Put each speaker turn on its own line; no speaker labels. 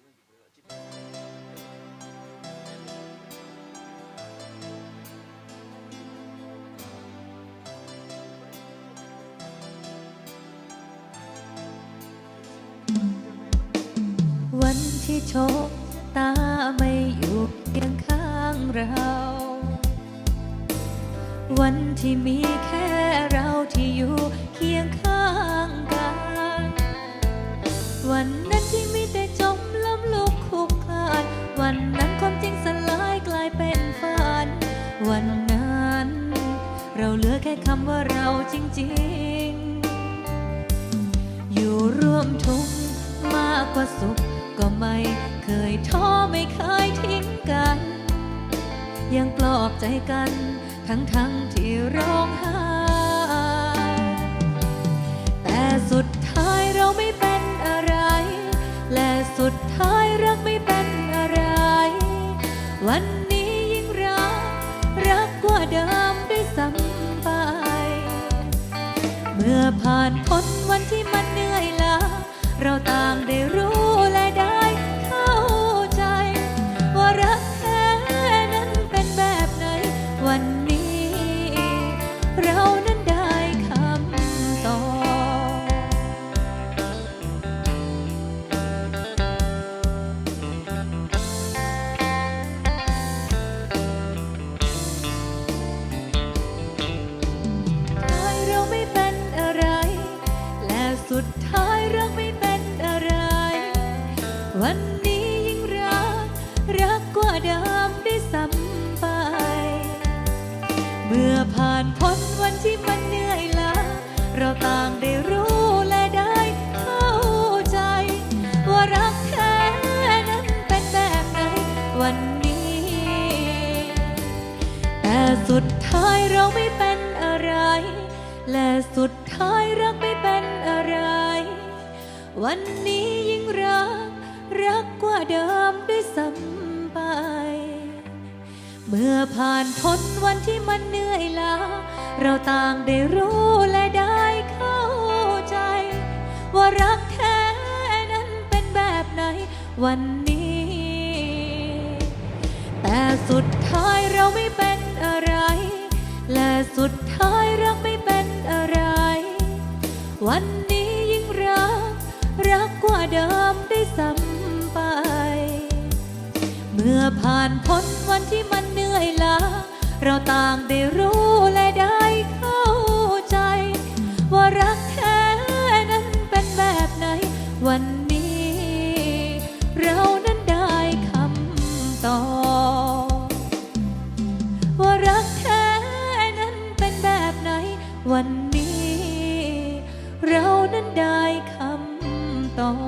วันที่โชคตาไม่อยู่เคียงข้างเรา วันที่มีแค่เราที่อยู่เคียงข้าง วันนั้นที่มีแต่จมล้มลุกคุกคานวันนั้นความจริงสลายกลายเป็นฝัน วันนั้น เราเหลือแค่คำว่าเราจริงๆ อยู่ร่วมทุกข์มากกว่าสุขก็ไม่เคยท้อไม่เคยทิ้งกัน ยังปลอบใจกันทั้งทั้งที่ร้องไห้แต่สุดท้าย รักไม่เป็นอะไร วันนี้ยิ่งรัก รักกว่าเดิมด้วยซ้ำไป เมื่อผ่านพ้นวันที่มัน สุดท้ายเราไม่เป็นอะไร วันนี้ยิ่งรัก รักกว่าเดิมได้ซ้ำไป เมื่อผ่านพ้นวันที่มันเหนื่อยล้าเราต่างได้รู้และได้เข้าใจ ว่ารักแท้นั้นเป็นแบบไหนวันนี้ แต่สุดท้ายเราไม่เป็นอะไร และสุดท้ายรัก วันนี้ยิ่งรัก รักกว่าเดิมด้วยซ้ำไป เมื่อผ่านพ้นวันที่มันเหนื่อยล้า เราต่างได้รู้และได้เข้าใจ ว่ารักแท้นั้นเป็นแบบไหนวันนี้ แต่สุดท้ายเราไม่เป็นอะไร และสุดท้าย รักกว่าเดิมได้ซ้ำไป เมื่อผ่านพ้นวันที่มันเหนื่อยล้าเราต่างได้รู้และได้เข้า 떠